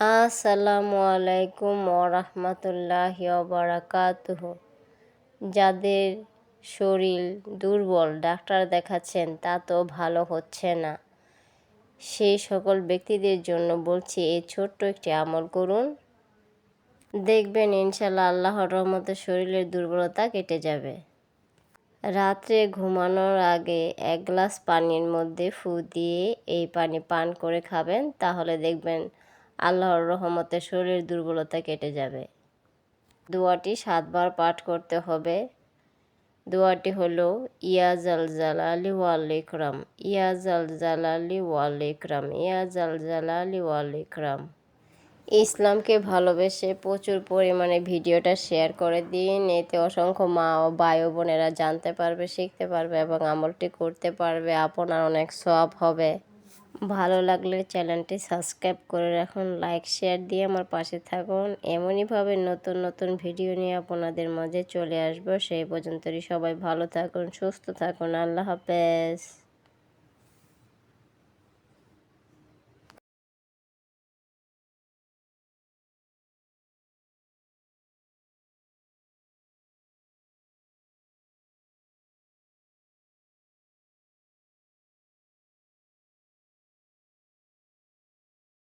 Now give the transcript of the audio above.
আসসালামু আলাইকুম ওরহমতুল্লাহ বারাকাতুহ যাদের শরীর দুর্বল, ডাক্তার দেখাচ্ছেন, তা তো ভালো হচ্ছে না। সেই সকল ব্যক্তিদের জন্য বলছি এই ছোট্ট একটি আমল করুন। দেখবেন ইনশাল্লাহ আল্লাহর রহমতে শরীরের দুর্বলতা কেটে যাবে। রাত্রে ঘুমানোর আগে এক গ্লাস পানির মধ্যে ফু দিয়ে এই পানি পান করে খাবেন, তাহলে দেখবেন আল্লাহর রহমতে শরীর দুর্বলতা কেটে যাবে। দোয়াটি সাতবার পাঠ করতে হবে। দোয়াটি হলো ইয়াজাল জালালি ওয়াল ইকরাম ইয়াজাল জালালি ওয়াল ইকরাম ইয়াজাল জালালি ওয়াল ইকরাম। ইসলামকে ভালোবেসে প্রচুর পরিমাণে ভিডিওটা শেয়ার করে দিন। এতে অসংখ্য মা ও ভাই বোনেরা জানতে পারবে, শিখতে পারবে এবং আমলটি করতে পারবে। আপনার অনেক সব হবে। ভালো লাগলে চ্যানেলটি সাবস্ক্রাইব করে রাখুন, লাইক, শেয়ার দিয়ে আমার পাশে থাকুন। এমনইভাবে নতুন নতুন ভিডিও নিয়ে আপনাদের মাঝে চলে আসব। সেই পর্যন্তই সবাই ভালো থাকুন, সুস্থ থাকুন। আল্লাহ হাফেজ।